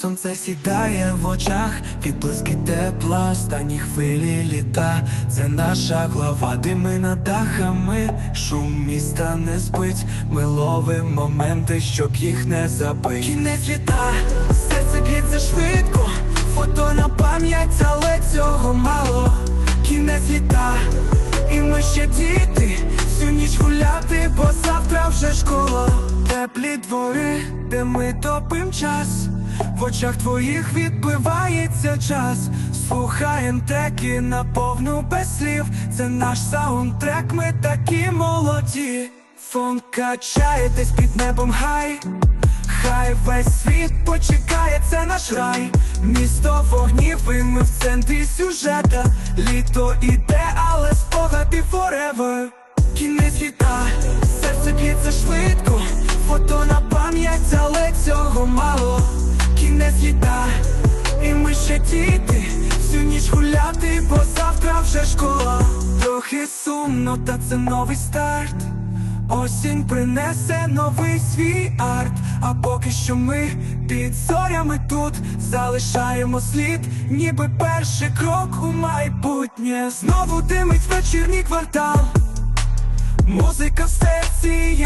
Сонце сідає в очах, відблиски тепла, останні хвилі літа. Це наша глава, дими над дахами, шум міста не спить. Ми ловим моменти, щоб їх не забити. Кінець літа, серце б'ється швидко, фото на пам'ять, але цього мало. Кінець літа, і ми ще діти, Теплі двори, де ми топим час, в очах твоїх відбивається час. Слухаєм треки на повну без слів. Це наш саундтрек, ми такі молоді. Фон качає десь під небом гай. Хай весь світ почекає, це наш рай. Місто вогнів, і ми в центрі сюжета. Літо іде, але спогади forever Кінець літа, б'ється швидко, фото на пам'ять, але цього мало. Кінець літа, і ми ще діти, всю ніч гуляти, бо завтра вже школа. Трохи сумно, та це новий старт. Осінь принесе новий свій арт, а поки що ми під зорями тут залишаємо слід, ніби перший крок у майбутнє. Знову димить вечірній квартал, музика в серці.